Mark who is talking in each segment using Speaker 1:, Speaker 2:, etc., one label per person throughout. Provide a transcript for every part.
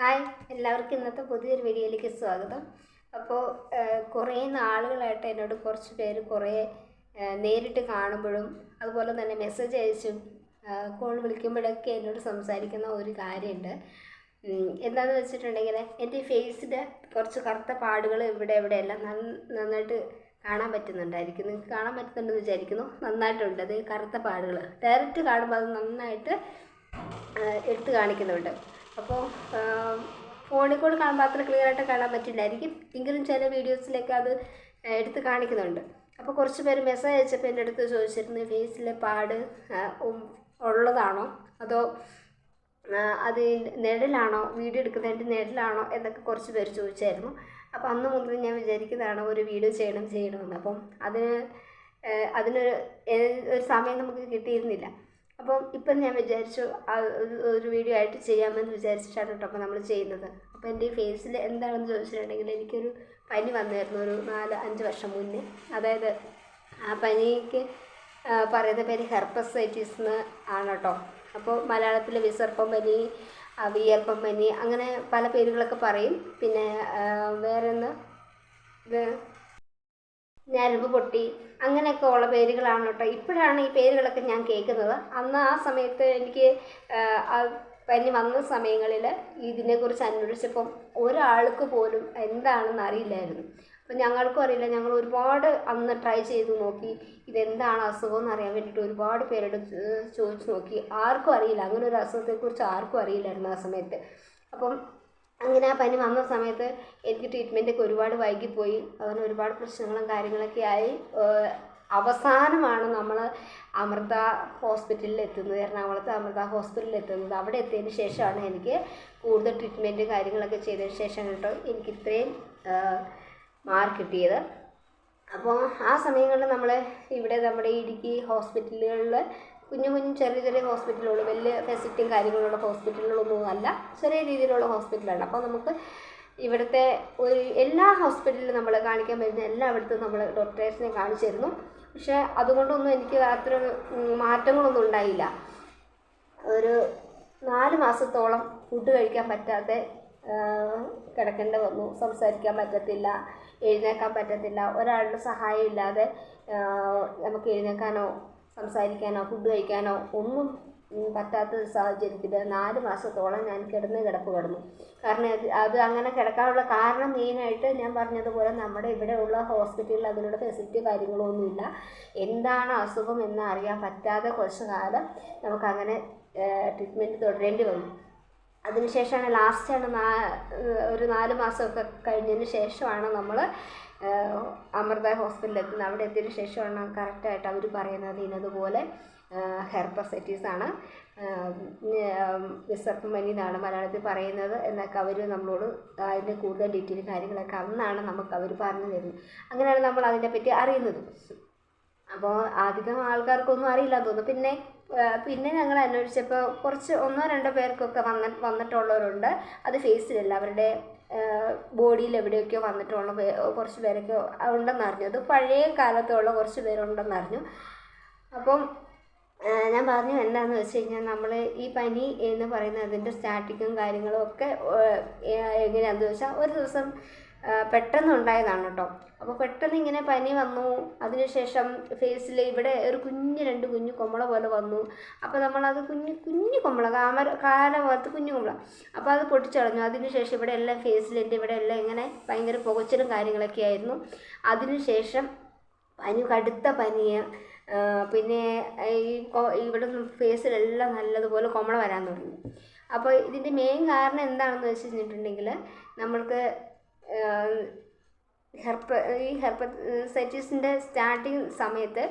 Speaker 1: Hi എല്ലാവർക്കും ഇന്നത്തെ പുതിയൊരു വീഡിയോയിലേക്ക് സ്വാഗതം. അപ്പോൾ കുറേ നാളുകളായിട്ട് എന്നോട് കുറച്ച് പേര് കുറേ നേരിട്ട് കാണുമ്പോഴും അതുപോലെ തന്നെ മെസ്സേജ് അയച്ചും കോൾ വിളിക്കുമ്പോഴൊക്കെ എന്നോട് സംസാരിക്കുന്ന ഒരു കാര്യമുണ്ട്. എന്താണെന്ന് വെച്ചിട്ടുണ്ടെങ്കിൽ എന്റെ ഫേസിന്റെ കുറച്ച് കറുത്ത പാടുകൾ ഇവിടെ എവിടെയെല്ലാം നന്നായിട്ട് കാണാൻ പറ്റുന്നുണ്ടായിരിക്കും. നിങ്ങൾക്ക് കാണാൻ പറ്റുന്നുണ്ടെന്ന് വിചാരിക്കുന്നു. നന്നായിട്ടുണ്ട്. അത് കറുത്ത പാടുകൾ ഡയറക്റ്റ് കാണുമ്പോൾ അത് നന്നായിട്ട് എടുത്ത് കാണിക്കുന്നുണ്ട്. അപ്പോൾ ഫോണിൽ കൂടെ കാണുമ്പോൾ അത്ര ക്ലിയർ ആയിട്ട് കാണാൻ പറ്റില്ലായിരിക്കും. എങ്കിലും ചില വീഡിയോസിലൊക്കെ അത് എടുത്ത് കാണിക്കുന്നുണ്ട്. അപ്പോൾ കുറച്ച് പേര് മെസ്സേജ് അയച്ചപ്പോൾ എന്റെ അടുത്ത് ചോദിച്ചിരുന്നു ഫേസിലെ പാട് ഉള്ളതാണോ? അതോ അത് നിഴലാണോ? വീഡിയോ എടുക്കുന്നതിന്റെ നിഴലാണോ? എന്നൊക്കെ കുറച്ച് പേര് ചോദിച്ചായിരുന്നു. അപ്പോൾ അന്ന് മുതൽ ഞാൻ വിചാരിക്കുന്നതാണ് ഒരു വീഡിയോ ചെയ്യണം ചെയ്യണമെന്ന്. അപ്പം അതിന് അതിനൊരു ഒരു സമയം നമുക്ക് കിട്ടിയിരുന്നില്ല. അപ്പം ഇപ്പം ഞാൻ വിചാരിച്ചു ഒരു വീഡിയോ ആയിട്ട് ചെയ്യാമെന്ന് വിചാരിച്ചിട്ടാണ് കേട്ടോ അപ്പോൾ നമ്മൾ ചെയ്യുന്നത്. അപ്പോൾ എന്റെ ഈ ഫേസിൽ എന്താണെന്ന് ചോദിച്ചിട്ടുണ്ടെങ്കിൽ എനിക്കൊരു പനി വന്നായിരുന്നു ഒരു നാല് അഞ്ച് വർഷം മുന്നേ. അതായത് ആ പനിക്ക് പറയുന്ന പേര് ഹെർപ്പസൈറ്റിസ് എന്ന് ആണ് കേട്ടോ അപ്പോൾ മലയാളത്തിൽ വിസർപ്പം പനി വിയർപ്പം പനി അങ്ങനെ പല പേരുകളൊക്കെ പറയും. പിന്നെ വേറെ ഒന്ന് ഞരമ്പ് പൊട്ടി. അങ്ങനെയൊക്കെ ഉള്ള പേരുകളാണ് കേട്ടോ. ഇപ്പോഴാണ് ഈ പേരുകളൊക്കെ ഞാൻ കേൾക്കുന്നത്. അന്ന് ആ സമയത്ത് എനിക്ക് പനി വന്ന സമയങ്ങളിൽ ഇതിനെക്കുറിച്ച് അന്വേഷിച്ചപ്പം ഒരാൾക്ക് പോലും എന്താണെന്ന് അറിയില്ലായിരുന്നു. അപ്പം ഞങ്ങൾക്കും അറിയില്ല. ഞങ്ങൾ ഒരുപാട് അന്ന് ട്രൈ ചെയ്ത് നോക്കി. ഇതെന്താണ് അസുഖം എന്ന് അറിയാൻ വേണ്ടിയിട്ട് ഒരുപാട് പേരോട് ചോദിച്ചു നോക്കി. ആർക്കും അറിയില്ല. അങ്ങനെ ഒരു അസുഖത്തെക്കുറിച്ച് ആർക്കും അറിയില്ലായിരുന്നു ആ സമയത്ത്. അപ്പം അങ്ങനെ ആ പനി വന്ന സമയത്ത് എനിക്ക് ട്രീറ്റ്മെന്റൊക്കെ ഒരുപാട് വൈകിപ്പോയി. അങ്ങനെ ഒരുപാട് പ്രശ്നങ്ങളും കാര്യങ്ങളൊക്കെ ആയി. അവസാനമാണ് നമ്മൾ അമൃത ഹോസ്പിറ്റലിൽ എത്തുന്നത്. എറണാകുളത്ത് അമൃത ഹോസ്പിറ്റലിൽ എത്തുന്നത്. അവിടെ എത്തിയതിന് ശേഷമാണ് എനിക്ക് കൂടുതൽ ട്രീറ്റ്മെന്റ് കാര്യങ്ങളൊക്കെ ചെയ്തതിന് ശേഷം കേട്ടോ എനിക്ക് ഇത്രയും മാർക്ക് കിട്ടിയത്. അപ്പോൾ ആ സമയങ്ങളിൽ നമ്മൾ ഇവിടെ നമ്മുടെ ഇടുക്കി ഹോസ്പിറ്റലുകളിൽ കുഞ്ഞു കുഞ്ഞു ചെറിയ ചെറിയ ഹോസ്പിറ്റലുകൾ വലിയ ഫെസിലിറ്റിയും കാര്യങ്ങളുള്ള ഹോസ്പിറ്റലുകളൊന്നും അല്ല. ചെറിയ രീതിയിലുള്ള ഹോസ്പിറ്റലാണ്. അപ്പോൾ നമുക്ക് ഇവിടുത്തെ ഒരു എല്ലാ ഹോസ്പിറ്റലിലും നമ്മൾ കാണിക്കാൻ വരുന്ന എല്ലായിടത്തും നമ്മൾ ഡോക്ടേഴ്സിനെ കാണിച്ചിരുന്നു പക്ഷേ അതുകൊണ്ടൊന്നും എനിക്ക് അത്ര മാറ്റങ്ങളൊന്നും ഉണ്ടായില്ല. ഒരു നാല് മാസത്തോളം ഫുഡ് കഴിക്കാൻ പറ്റാതെ കിടക്കേണ്ടി വന്നു. സംസാരിക്കാൻ പറ്റത്തില്ല എഴുന്നേക്കാൻ പറ്റത്തില്ല. ഒരാളുടെ സഹായം ഇല്ലാതെ നമുക്ക് എഴുന്നേക്കാനോ സംസാരിക്കാനോ ഫുഡ് കഴിക്കാനോ ഒന്നും പറ്റാത്ത ഒരു സാഹചര്യത്തിൽ നാല് മാസത്തോളം ഞാൻ കിടന്ന് കിടപ്പ് കിടന്നു. കാരണം അത് അങ്ങനെ കിടക്കാനുള്ള കാരണം മെയിനായിട്ട് ഞാൻ പറഞ്ഞതുപോലെ നമ്മുടെ ഇവിടെയുള്ള ഹോസ്പിറ്റലിൽ അതിനുള്ള ഫെസിലിറ്റി കാര്യങ്ങളൊന്നുമില്ല. എന്താണ് അസുഖം എന്ന് അറിയാൻ പറ്റാതെ കുറച്ച് കാലം നമുക്കങ്ങനെ ട്രീറ്റ്മെന്റ് തുടരേണ്ടി വന്നു. അതിനുശേഷമാണ് ലാസ്റ്റാണ് നാ ഒരു നാല് മാസമൊക്കെ കഴിഞ്ഞതിന് ശേഷമാണ് നമ്മൾ അമൃത ഹോസ്പിറ്റലിൽ എത്തുന്നത്. അവിടെ എത്തിയതിന് ശേഷമാണ് കറക്റ്റായിട്ട് അവർ പറയുന്നത് ഇന്നതുപോലെ ഹെർപ്പസൈറ്റീസ് ആണ്. വിസർപ്പം പനി എന്നാണ് മലയാളത്തിൽ പറയുന്നത് എന്നൊക്കെ അവർ നമ്മളോട് അതിന്റെ കൂടുതൽ ഡീറ്റെയിൽ കാര്യങ്ങളൊക്കെ അന്നാണ് നമുക്ക് അവർ പറഞ്ഞു തരുന്നത്. അങ്ങനെയാണ് നമ്മൾ അതിനെപ്പറ്റി അറിയുന്നത്. അപ്പോൾ അധികം ആൾക്കാർക്കൊന്നും അറിയില്ല തോന്നുന്നു. പിന്നെ പിന്നെ ഞങ്ങൾ അന്വേഷിച്ചപ്പോൾ കുറച്ച് ഒന്നോ രണ്ടോ പേർക്കൊക്കെ വന്ന വന്നിട്ടുള്ളവരുണ്ട്. അത് ഫേസിലല്ല അവരുടെ ബോഡിയിൽ എവിടെയൊക്കെയോ വന്നിട്ടുള്ള കുറച്ച് പേരൊക്കെ ഉണ്ടെന്ന് അറിഞ്ഞു. അത് പഴയ കാലത്തുള്ള കുറച്ച് പേരുണ്ടെന്ന് അറിഞ്ഞു. അപ്പം ഞാൻ പറഞ്ഞു എന്താണെന്ന് വെച്ച് കഴിഞ്ഞാൽ നമ്മൾ ഈ പനി എന്ന് പറയുന്നത് അതിന്റെ സ്റ്റാറ്റിക്കും കാര്യങ്ങളും ഒക്കെ എങ്ങനെയാണെന്ന് വെച്ചാൽ ഒരു ദിവസം ആ, പെട്ടെന്ന് ഉണ്ടായതാണ് കേട്ടോ. അപ്പോൾ പെട്ടെന്ന് ഇങ്ങനെ പനി വന്നു. അതിനുശേഷം ഫേസിൽ ഇവിടെ ഒരു കുഞ്ഞ് രണ്ട് കുഞ്ഞു കൊമ്മള പോലെ വന്നു. അപ്പോൾ നമ്മളത് കുഞ്ഞു കുഞ്ഞു കൊമ്മള കാമര കാല പോലത്തെ കുഞ്ഞു കൊമ്മള അപ്പോൾ അത് പൊട്ടിച്ചളഞ്ഞു. അതിനുശേഷം ഇവിടെ എല്ലാം ഫേസിൽ ഫേസിലെന്റെ ഇവിടെ എല്ലാം ഇങ്ങനെ ഭയങ്കര പുകച്ചിലും കാര്യങ്ങളൊക്കെ ആയിരുന്നു. അതിനുശേഷം പനി കടുത്ത പനിയ പിന്നെ ഈ ഇവിടെ ഫേസിലെല്ലാം നല്ലതുപോലെ കൊമള വരാൻ തുടങ്ങി. അപ്പോൾ ഇതിന്റെ മെയിൻ കാരണം എന്താണെന്ന് വെച്ച് കഴിഞ്ഞിട്ടുണ്ടെങ്കിൽ നമ്മൾക്ക് ഹെർപ്പ ഈ ഹെർപ്പസൈറ്റിസിന്റെ സ്റ്റാർട്ടിങ് സമയത്ത്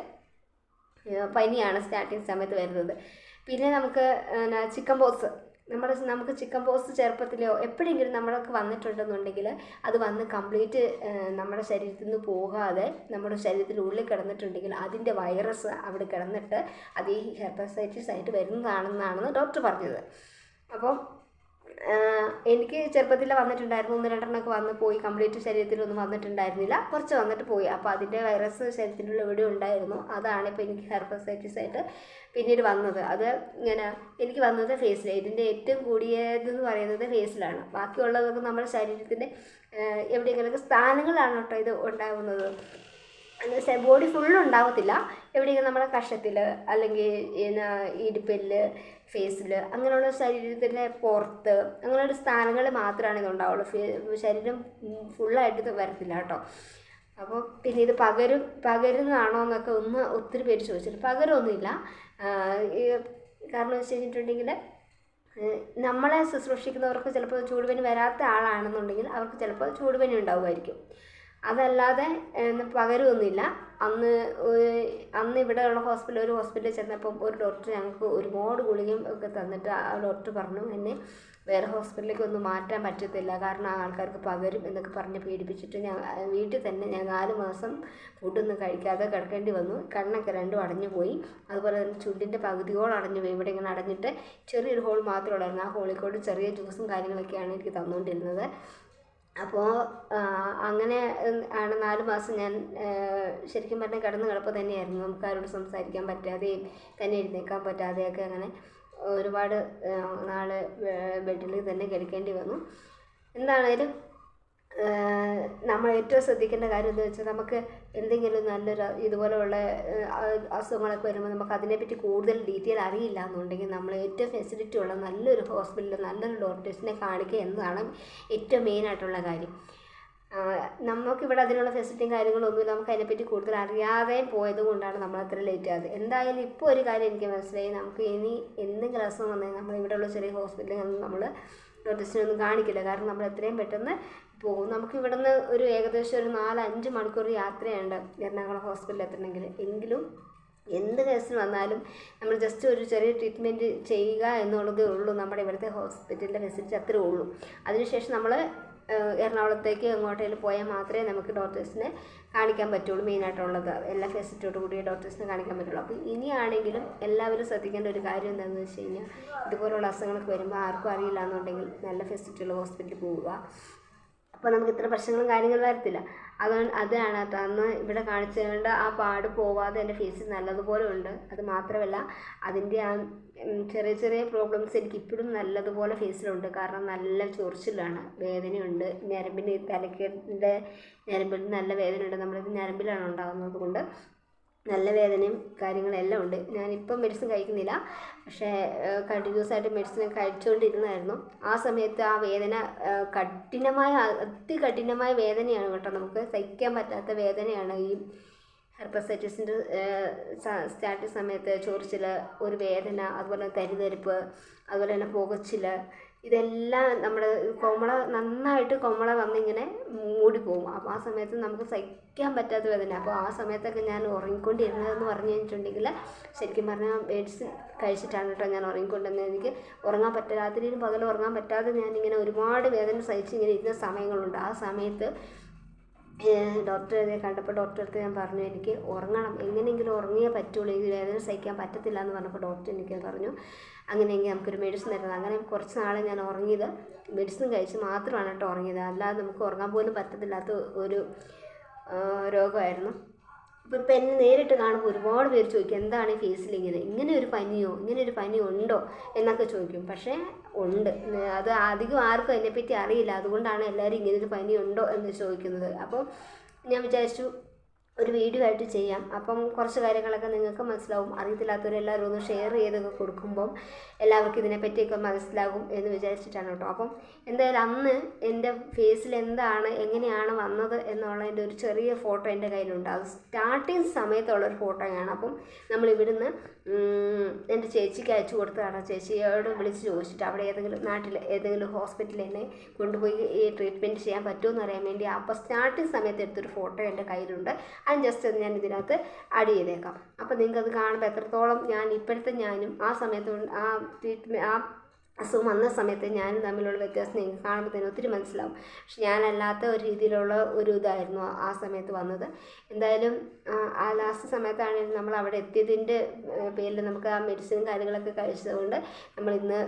Speaker 1: പനിയാണ് സ്റ്റാർട്ടിങ് സമയത്ത് വരുന്നത്. പിന്നെ നമുക്ക് ചിക്കൻ പോക്സ് നമ്മുടെ നമുക്ക് ചിക്കൻ പോക്സ് ചെറുപ്പത്തിലോ എപ്പോഴെങ്കിലും നമ്മളൊക്കെ വന്നിട്ടുണ്ടെന്നുണ്ടെങ്കിൽ അത് വന്ന് കംപ്ലീറ്റ് നമ്മുടെ ശരീരത്തിൽ നിന്ന് പോകാതെ നമ്മുടെ ശരീരത്തിന്റെ ഉള്ളിൽ കിടന്നിട്ടുണ്ടെങ്കിൽ അതിന്റെ വൈറസ് അവിടെ കിടന്നിട്ട് അത് ഈ ഹെർപ്പസൈറ്റിസ് ആയിട്ട് വരുന്നതാണെന്നാണെന്ന് ഡോക്ടർ പറഞ്ഞത്. അപ്പം എനിക്ക് ചെറുപ്പത്തിൽ വന്നിട്ടുണ്ടായിരുന്നു. ഒന്ന് രണ്ടെണ്ണമൊക്കെ വന്ന് പോയി. കംപ്ലീറ്റ് ശരീരത്തിലൊന്നും വന്നിട്ടുണ്ടായിരുന്നില്ല. കുറച്ച് വന്നിട്ട് പോയി. അപ്പോൾ അതിന്റെ വൈറസ് ശരീരത്തിനുള്ള ഇവിടെ ഉണ്ടായിരുന്നു. അതാണ് ഇപ്പോൾ എനിക്ക് ഹെർപ്പസൈറ്റിസ് ആയിട്ട് പിന്നീട് വന്നത്. അത് ഇങ്ങനെ എനിക്ക് വന്നത് ഫേസിൽ ഇതിന്റെ ഏറ്റവും കൂടിയതെന്ന് പറയുന്നത് ഫേസിലാണ് ബാക്കിയുള്ളതൊക്കെ നമ്മുടെ ശരീരത്തിന്റെ എവിടെയെങ്കിലൊക്കെ സ്ഥാനങ്ങളാണ് കേട്ടോ ഇത് ഉണ്ടാകുന്നത് ബോഡി ഫുള്ള് ഉണ്ടാവത്തില്ല. എവിടെയെങ്കിലും നമ്മുടെ കഷത്തിൽ അല്ലെങ്കിൽ എന്നാ ഇടുപ്പിൽ ഫേസിൽ അങ്ങനെയുള്ള ശരീരത്തിന്റെ പുറത്ത് അങ്ങനെയുള്ള സ്ഥാനങ്ങൾ മാത്രമാണ് ഇതുണ്ടാവുള്ളൂ ശരീരം ഫുള്ളായിട്ട് ഇത് വരത്തില്ല കേട്ടോ. അപ്പോൾ പിന്നെ ഇത് പകരും പകരുന്നതാണോ എന്നൊക്കെ ഒന്ന് ഒത്തിരി പേര് ചോദിച്ചിട്ട് പകരമൊന്നുമില്ല കാരണം വെച്ച് കഴിഞ്ഞിട്ടുണ്ടെങ്കിൽ നമ്മളെ ശുശ്രൂഷിക്കുന്നവർക്ക് ചിലപ്പോൾ ചൂടുപനി വരാത്ത ആളാണെന്നുണ്ടെങ്കിൽ അവർക്ക് ചിലപ്പോൾ ചൂടുപനി ഉണ്ടാവുമായിരിക്കും. അതല്ലാതെ പകരുമൊന്നുമില്ല അന്ന് അന്ന് ഇവിടെയുള്ള ഹോസ്പിറ്റൽ ഒരു ഹോസ്പിറ്റലിൽ ചെന്നപ്പം ഒരു ഡോക്ടർ ഞങ്ങൾക്ക് ഒരുപാട് ഗുളികയും ഒക്കെ തന്നിട്ട് ആ ഡോക്ടർ പറഞ്ഞു എന്നെ വേറെ ഹോസ്പിറ്റലിലേക്ക് ഒന്നും മാറ്റാൻ പറ്റത്തില്ല. കാരണം ആ ആൾക്കാർക്ക് പകരും എന്നൊക്കെ പറഞ്ഞ് പീഡിപ്പിച്ചിട്ട് ഞാൻ വീട്ടിൽ തന്നെ ഞാൻ നാല് മാസം ഫുഡൊന്നും കഴിക്കാതെ കിടക്കേണ്ടി വന്നു. കണ്ണൊക്കെ രണ്ടും അടഞ്ഞു പോയി. അതുപോലെ തന്നെ ചുണ്ടിന്റെ പകുതിയോളം അടഞ്ഞു പോയി. ഇവിടെ ഇങ്ങനെ അടഞ്ഞിട്ട് ചെറിയൊരു ഹോൾ മാത്രമേ ഉള്ളായിരുന്നു. ആ ഹോളിൽ ചെറിയ ജ്യൂസും കാര്യങ്ങളൊക്കെയാണ് എനിക്ക് തന്നുകൊണ്ടിരുന്നത്. അപ്പോൾ അങ്ങനെ ആണ് നാല് മാസം ഞാൻ ശരിക്കും പറഞ്ഞാൽ കിടന്ന് കിടപ്പ് തന്നെയായിരുന്നു. നമുക്ക് ആരോട് സംസാരിക്കാൻ പറ്റാതെയും തന്നെ എഴുന്നേക്കാൻ പറ്റാതെയൊക്കെ അങ്ങനെ ഒരുപാട് നാൾ ബെഡിൽ തന്നെ കിടക്കേണ്ടി വന്നു. എന്താണേലും നമ്മൾ ഏറ്റവും ശ്രദ്ധിക്കേണ്ട കാര്യം എന്ന് വെച്ചാൽ നമുക്ക് എന്തെങ്കിലും നല്ലൊരു ഇതുപോലെയുള്ള അസുഖങ്ങളൊക്കെ വരുമ്പോൾ നമുക്ക് അതിനെപ്പറ്റി കൂടുതൽ ഡീറ്റെയിൽ അറിയില്ല എന്നുണ്ടെങ്കിൽ നമ്മൾ ഏറ്റവും ഫെസിലിറ്റി ഉള്ള നല്ലൊരു ഹോസ്പിറ്റലിൽ നല്ലൊരു ഡോക്ടേഴ്സിനെ കാണിക്കുക എന്നതാണ് ഏറ്റവും മെയിനായിട്ടുള്ള കാര്യം. നമുക്കിവിടെ അതിനുള്ള ഫെസിലിറ്റിയും കാര്യങ്ങളൊന്നുമില്ല നമുക്ക് അതിനെപ്പറ്റി കൂടുതൽ അറിയാതെ പോയത് കൊണ്ടാണ് നമ്മൾ അത്ര ലേറ്റ് ആയത്. എന്തായാലും ഇപ്പോൾ ഒരു കാര്യം എനിക്ക് മനസ്സിലായി. നമുക്ക് ഇനി എന്തെങ്കിലും അസുഖം വന്നാൽ നമ്മൾ ഇവിടെയുള്ള ചെറിയ ഹോസ്പിറ്റലിൽ നമ്മൾ ഡോക്ടേഴ്സിനെ ഒന്നും കാണിക്കില്ല. കാരണം നമ്മൾ എത്രയും പെട്ടെന്ന് പോകും നമുക്ക് ഇവിടുന്ന് ഒരു ഏകദേശം ഒരു നാല് അഞ്ച് മണിക്കൂർ യാത്രയുണ്ട് എറണാകുളം ഹോസ്പിറ്റലിൽ എത്തണമെങ്കിൽ. എങ്കിലും എന്ത് കേസിന് വന്നാലും നമ്മൾ ജസ്റ്റ് ഒരു ചെറിയ ട്രീറ്റ്മെന്റ് ചെയ്യുക എന്നുള്ളതേ ഉള്ളൂ. നമ്മുടെ ഇവിടുത്തെ ഹോസ്പിറ്റലിന്റെ ഫെസിലിറ്റി അത്രേ ഉള്ളൂ. അതിനുശേഷം നമ്മൾ എറണാകുളത്തേക്ക് എങ്ങോട്ടേലും പോയാൽ മാത്രമേ നമുക്ക് ഡോക്ടേഴ്സിനെ കാണിക്കാൻ പറ്റുള്ളൂ മെയിനായിട്ടുള്ളത് എല്ലാ ഫെസിലിറ്റിയോട് കൂടിയ ഡോക്ടേഴ്സിനെ കാണിക്കാൻ പറ്റുള്ളൂ. അപ്പോൾ ഇനിയാണെങ്കിലും എല്ലാവരും ശ്രദ്ധിക്കേണ്ട ഒരു കാര്യം എന്താണെന്ന് വെച്ച് കഴിഞ്ഞാൽ ഇതുപോലുള്ള അസുഖങ്ങളൊക്കെ വരുമ്പോൾ ആർക്കും അറിയില്ല എന്നുണ്ടെങ്കിൽ നല്ല ഫെസിലിറ്റിയുള്ള ഹോസ്പിറ്റലിൽ പോവുക. അപ്പോൾ നമുക്ക് ഇത്ര പ്രശ്നങ്ങളും കാര്യങ്ങളും വരത്തില്ല. അതാണ് അതാണ് അന്ന് ഇവിടെ കാണിച്ചുകൊണ്ട് ആ പാട് പോവാതെ എന്റെ ഫേസിൽ നല്ലതുപോലെ ഉണ്ട്. അത് മാത്രമല്ല അതിന്റെ ആ ചെറിയ ചെറിയ പ്രോബ്ലംസ് എനിക്ക് ഇപ്പോഴും നല്ലതുപോലെ ഫേസിലുണ്ട്. കാരണം നല്ല ചൊറിച്ചിലാണ്. വേദനയുണ്ട്. ഞരമ്പിന്റെ തലക്കിന്റെ ഞരമ്പിൽ നല്ല വേദനയുണ്ട്. നമ്മളിത് ഞരമ്പിലാണ് ഉണ്ടാകുന്നത് കൊണ്ട് നല്ല വേദനയും കാര്യങ്ങളെല്ലാം ഉണ്ട്. ഞാനിപ്പം മെഡിസിൻ കഴിക്കുന്നില്ല. പക്ഷേ കണ്ടിന്യൂസ് ആയിട്ട് മെഡിസിൻ കഴിച്ചുകൊണ്ടിരുന്നായിരുന്നു ആ സമയത്ത് ആ വേദന കഠിനമായ അതികഠിനമായ വേദനയാണ് കേട്ടോ നമുക്ക് സഹിക്കാൻ പറ്റാത്ത വേദനയാണ് ഈ ഹെർപ്പസൈറ്റിസിന്റെ സ്റ്റാർട്ടിങ് സമയത്ത് ചൊറിച്ചിൽ ഒരു വേദന അതുപോലെ തരിതരിപ്പ് അതുപോലെ തന്നെ പുകച്ചിൽ ഇതെല്ലാം നമ്മുടെ കോമള നന്നായിട്ട് കോമള വന്നിങ്ങനെ മൂടിപ്പോകും അപ്പോൾ ആ സമയത്ത് നമുക്ക് സഹിക്കാൻ പറ്റാത്ത വേദന. അപ്പോൾ ആ സമയത്തൊക്കെ ഞാൻ ഉറങ്ങിക്കൊണ്ടിരുന്നതെന്ന് പറഞ്ഞു കഴിഞ്ഞിട്ടുണ്ടെങ്കിൽ ശരിക്കും പറഞ്ഞാൽ മെഡിസിൻ കഴിച്ചിട്ടാണ് കേട്ടോ ഞാൻ ഉറങ്ങിക്കൊണ്ടിരുന്നത്. എനിക്ക് ഉറങ്ങാൻ പറ്റാ രാത്രിയിലും പകലും ഉറങ്ങാൻ പറ്റാതെ ഞാനിങ്ങനെ ഒരുപാട് വേദന സഹിച്ച് ഇങ്ങനെ ഇരുന്ന സമയങ്ങളുണ്ട്. ആ സമയത്ത് ഡോക്ടറെ കണ്ടപ്പോൾ ഡോക്ടറെ അടുത്ത് ഞാൻ പറഞ്ഞു എനിക്ക് ഉറങ്ങണം. എങ്ങനെയെങ്കിലും ഉറങ്ങിയേ പറ്റുള്ളൂ. ഈ വേദന സഹിക്കാൻ പറ്റത്തില്ല എന്ന് പറഞ്ഞപ്പോൾ ഡോക്ടർ എനിക്ക് പറഞ്ഞു അങ്ങനെയെങ്കിൽ നമുക്കൊരു മെഡിസിൻ തരുന്നത് അങ്ങനെ കുറച്ച് നാളെ ഞാൻ ഉറങ്ങിയത് മെഡിസിൻ കഴിച്ച് മാത്രമാണ് കേട്ടോ ഉറങ്ങിയത്. അല്ലാതെ നമുക്ക് ഉറങ്ങാൻ പോലും പറ്റത്തില്ലാത്ത ഒരു രോഗമായിരുന്നു. അപ്പോൾ ഇപ്പം എന്നെ നേരിട്ട് കാണുമ്പോൾ ഒരുപാട് പേര് ചോദിക്കും എന്താണ് ഈ ഫേസിൽ ഇങ്ങനെ? ഇങ്ങനെ ഒരു പനിയോ? ഇങ്ങനെ ഒരു പനി ഉണ്ടോ? എന്നൊക്കെ ചോദിക്കും. പക്ഷേ ഉണ്ട്. അത് അധികം ആർക്കും അതിനെപ്പറ്റി അറിയില്ല. അതുകൊണ്ടാണ് എല്ലാവരും ഇങ്ങനെ ഒരു പനി ഉണ്ടോ എന്ന് ചോദിക്കുന്നത്. അപ്പോൾ ഞാൻ വിചാരിച്ചു ഒരു വീഡിയോ ആയിട്ട് ചെയ്യാം. അപ്പം കുറച്ച് കാര്യങ്ങളൊക്കെ നിങ്ങൾക്ക് മനസ്സിലാവും. അറിയത്തില്ലാത്തവരെല്ലാവരും ഒന്ന് ഷെയർ ചെയ്തൊക്കെ കൊടുക്കുമ്പം എല്ലാവർക്കും ഇതിനെപ്പറ്റിയൊക്കെ മനസ്സിലാകും എന്ന് വിചാരിച്ചിട്ടാണ് കേട്ടോ. അപ്പം എന്തായാലും അന്ന് എന്റെ ഫേസിൽ എന്താണ് എങ്ങനെയാണ് വന്നത് എന്നുള്ളതിന്റെ ഒരു ചെറിയ ഫോട്ടോ എന്റെ കയ്യിലുണ്ട്. അത് സ്റ്റാർട്ടിങ് സമയത്തുള്ളൊരു ഫോട്ടോയാണ് അപ്പം ഉം, എന്റെ ചേച്ചിക്ക് അയച്ചു കൊടുത്തതാണ്. ചേച്ചിയോട് വിളിച്ച് ചോദിച്ചിട്ട് അവിടെ ഏതെങ്കിലും നാട്ടിൽ ഏതെങ്കിലും ഹോസ്പിറ്റലിൽ എന്നെ കൊണ്ടുപോയി ഈ ട്രീറ്റ്മെന്റ് ചെയ്യാൻ പറ്റുമോ എന്ന് അറിയാൻ വേണ്ടി അപ്പോൾ സ്റ്റാർട്ടിങ് സമയത്ത് എടുത്തൊരു ഫോട്ടോ എന്റെ കയ്യിലുണ്ട്. അത് ജസ്റ്റ് ഞാൻ ഇതിനകത്ത് ആഡ് ചെയ്തേക്കാം. അപ്പോൾ നിങ്ങൾക്കത് കാണുമ്പോൾ എത്രത്തോളം ഞാൻ ഇപ്പോഴത്തെ ഞാനും ആ സമയത്ത് ആ ട്രീറ്റ്മെന്റ് ആ അസുഖം വന്ന സമയത്ത് ഞാനും തമ്മിലുള്ള വ്യത്യാസം നിങ്ങൾക്ക് കാണുമ്പോൾ തന്നെ ഒത്തിരി മനസ്സിലാവും. പക്ഷെ ഞാനല്ലാത്ത ഒരു രീതിയിലുള്ള ഒരു ഇതായിരുന്നു ആ- സമയത്ത് വന്നത്. എന്തായാലും ആ, ലാസ്റ്റ് സമയത്താണെങ്കിലും നമ്മൾ അവിടെ എത്തിയതിന്റെ പേരിൽ നമുക്ക് ആ മെഡിസിനും കാര്യങ്ങളൊക്കെ കഴിച്ചതുകൊണ്ട് നമ്മൾ ഇന്ന്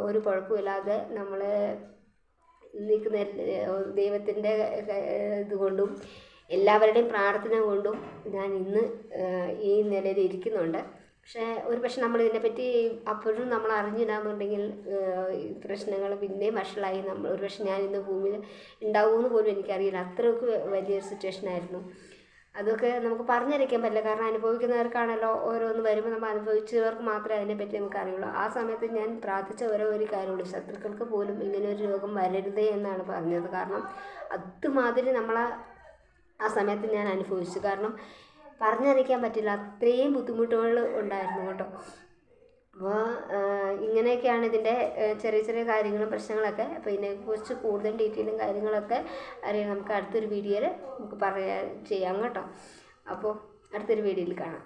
Speaker 1: ഒരു കുഴപ്പമില്ലാതെ നമ്മൾ നിൽക്കുന്ന ദൈവത്തിന്റെ ഇതുകൊണ്ടും എല്ലാവരുടെയും പ്രാർത്ഥന കൊണ്ടും ഞാൻ ഇന്ന് ഈ നിലയിൽ ഇരിക്കുന്നുണ്ട്. പക്ഷേ ഒരു പക്ഷെ നമ്മൾ ഇതിനെപ്പറ്റി അപ്പോഴും നമ്മൾ അറിഞ്ഞില്ലാന്നുണ്ടെങ്കിൽ പ്രശ്നങ്ങൾ പിന്നെയും വഷളായി നമ്മൾ ഒരു പക്ഷെ ഞാൻ ഇന്ന് ഭൂമിയിൽ ഉണ്ടാവുമെന്ന് പോലും എനിക്കറിയില്ല. അത്രയ്ക്ക് വലിയൊരു സിറ്റുവേഷൻ ആയിരുന്നു. അതൊക്കെ നമുക്ക് പറഞ്ഞറിയിക്കാൻ പറ്റില്ല. കാരണം അനുഭവിക്കുന്നവർക്കാണല്ലോ ഓരോന്ന് വരുമ്പോൾ നമ്മൾ അനുഭവിച്ചവർക്ക് മാത്രമേ അതിനെപ്പറ്റി നമുക്ക് അറിയുള്ളൂ. ആ സമയത്ത് ഞാൻ പ്രാർത്ഥിച്ച ഓരോ ഒരു കാര്യമുള്ളൂ. ശത്രുക്കൾക്ക് പോലും ഇങ്ങനെ ഒരു രോഗം വരരുതേ എന്നാണ് പറഞ്ഞത്. കാരണം അതുമാതിരി നമ്മളെ ആ സമയത്ത് ഞാൻ അനുഭവിച്ചു. കാരണം പറഞ്ഞറിയിക്കാൻ പറ്റില്ല. അത്രയും ബുദ്ധിമുട്ടുകൾ ഉണ്ടായിരുന്നു കേട്ടോ. അപ്പോൾ ഇങ്ങനെയൊക്കെയാണ് ഇതിന്റെ ചെറിയ ചെറിയ കാര്യങ്ങളും പ്രശ്നങ്ങളൊക്കെ. അപ്പോൾ ഇതിനെക്കുറിച്ച് കൂടുതൽ ഡീറ്റെയിലും കാര്യങ്ങളൊക്കെ അറിയാം. നമുക്ക് അടുത്തൊരു വീഡിയോയിൽ നമുക്ക് പറയാൻ ചെയ്യാം കേട്ടോ. അപ്പോൾ അടുത്തൊരു വീഡിയോയിൽ കാണാം.